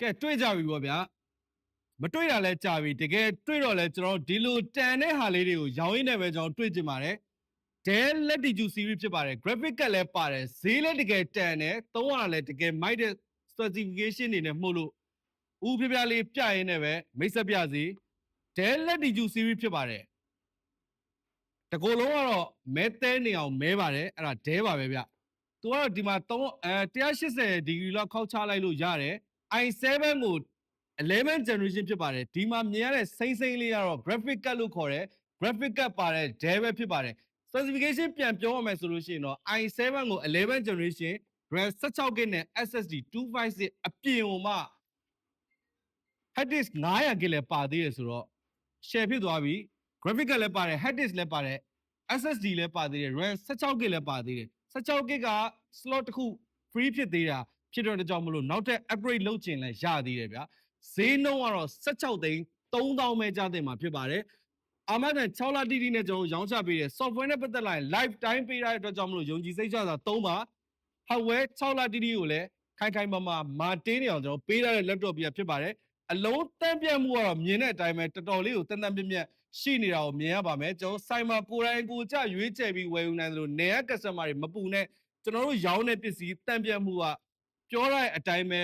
ကဲတွေ့ကြပြီပေါ့ဗျာမတွေ့တာလဲကြာပြီတကယ်တွေ့တော့လဲကျွန်တော်တို့ဒီလိုတန်တဲ့ဟာလေးတွေကိုရောင်းရင်းနဲ့ပဲကျွန်တော်တွေ့ကြပါတယ် Dell လက်တီကျူ series ဖြစ်ပါတယ် graphic ကလည်းပါတယ်ဈေးလည်းတကယ်တန်တယ်သုံးရတာလည်းတကယ်မိုက်တဲ့ specification တွေနဲ့မှုလို့ဦးပြပြလေးပြရင်းနဲ့ပဲမိတ်ဆက်ပြစီ Dell လက်တီကျူ series ဖြစ်ပါတယ်တကူလုံးကတော့မဲတဲနေအောင်မဲပါတယ်အဲ့ဒါ Dell ပါပဲဗျသူကတော့ဒီမှာ3အဲ180ဒီဂရီလောက်ခောက်ချလိုက်လို့ရတယ် i7 ကို11 generation ဖြစ်ပါတယ်ဒီမှာမြင်ရတဲ့စိမ့်စိမ့်လေးကတော့ graphic card လို့ခေါ်တယ် graphic card ပါတဲ့ Dell ပဲဖြစ်ပါတယ် specification ပြန်ပြောရမယ်ဆိုလို့ရှိရင်တော့ i7 ကို11 generation RAM 16GB နဲ့ SSD 256အပြင်ဟိုမှ hard disk 900GB လည်းပါသေးတယ်ဆိုတော့ share ဖြစ်သွားပြီ graphic ကလည်းပါတယ် hard disk လည်းပါတယ် SSD လည်းပါသေးတယ် RAM 16GB လည်းပါသေးတယ် 16GB က slot တစ်ခု free ဖြစ်သေးတာ ဖြစ်တော့တဲ့ကြောင့်မလို့နောက်ထပ် upgrade လုပ်ချင်လဲရသေးတယ်ဗျာဈေးနှုန်းကတော့16သိန်း3000ပဲကြားတင်မှာဖြစ်ပါတယ်အာမဒန်6လတိတိနဲ့ကျွန်တော်တို့ရောင်းချပေးတယ် software နဲ့ပတ်သက်လာရင် lifetime ပေးရတဲ့အတွက်ကြောင့်မလို့ယုံကြည်စိတ်ချစွာသုံးပါ hardware 6လတိတိကိုလည်းခိုင်ခိုင်မာမာမာတင်းနေအောင်ကျွန်တော်ပေးရတဲ့ laptop ပြဖြစ်ပါတယ်အလုံးတန့်ပြတ်မှုကတော့မြင်တဲ့အတိုင်းပဲတော်တော်လေးကိုတန်တန်ပြတ်ပြတ်ရှိနေတာကိုမြင်ရပါမယ်ကျွန်တော်ဆိုင်မှာကိုယ်တိုင်ကိုယ်ကြရွေးချယ်ပြီးဝယ်ယူနိုင်တယ်လို့နေရ customer တွေမပူနဲ့ကျွန်တော်တို့ရောင်းတဲ့ပစ္စည်းတန့်ပြတ်မှုက ပြောရတဲ့အတိုင်းပဲ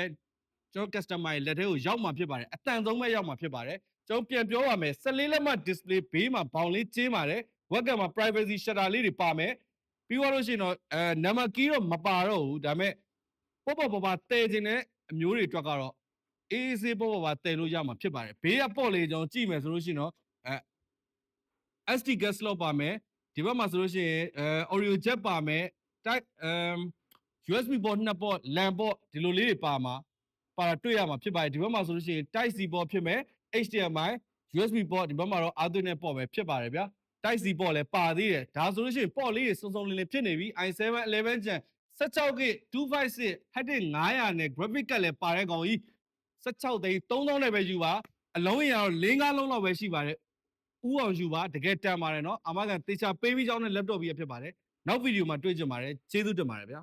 ကျွန်တော် customer တွေလက်ထဲကိုရောက်မှာဖြစ်ပါတယ်အတန်ဆုံးပဲရောက်မှာဖြစ်ပါတယ်ကျွန်တော်ပြန်ပြောပါမယ်14လက်မှ display ဘေးမှာဘောင်လေးကျင်းပါတယ် webcam မှာ privacy shutter လေးတွေပါမယ်ပြီးသွားလို့ရှိရင်တော့အဲ number key တော့မပါတော့ဘူးဒါပေမဲ့ပေါ့ပေါ့ပေါ့ပါတည်ခြင်းတဲ့အမျိုးတွေအတွက်ကတော့အေးအေးဆေးပေါ့ပေါ့ပါတည်လို့ရမှာဖြစ်ပါတယ်ဘေးကပေါ့လေကျွန်တော်ကြည့်မယ်ဆိုလို့ရှိရင်တော့အဲ SD gas slot ပါမယ်ဒီဘက်မှာဆိုလို့ရှိရင်အဲ audio jack ပါမယ် type um USB ပေါ်နှစ်ပေါ် LAN ပေါ်ဒီလိုလေးတွေပါမှာပါတာတွေ့ရမှာဖြစ်ပါတယ်ဒီဘက်မှာဆိုလို့ရှိရင် Type C ပေါ်ဖြစ်မယ် HDMI USB ပေါ်ဒီဘက်မှာတော့အာသွင်းနဲ့ပေါ်ပဲဖြစ်ပါတယ်ဗျာ Type C ပေါ်လည်းပါသေးတယ်ဒါဆိုလို့ရှိရင်ပေါ်လေးတွေစုံစုံလင်လင်ဖြစ်နေပြီ i7 11 Gen 16G 256 HD 900နဲ့ graphic card လည်းပါတဲ့ကောင်ကြီး16သိန်း3000နဲ့ပဲယူပါအလုံးရင်ကတော့၄၅လုံးလောက်ပဲရှိပါတယ်ဥအောင်ယူပါတကယ်တန်ပါတယ်နော်အမကန်တေချာပေးပြီးကြောင်းတဲ့ laptop ကြီးဖြစ်ပါတယ်နောက်ဗီဒီယိုမှာတွေ့ကြပါတယ်ကျေးဇူးတင်ပါတယ်ဗျာ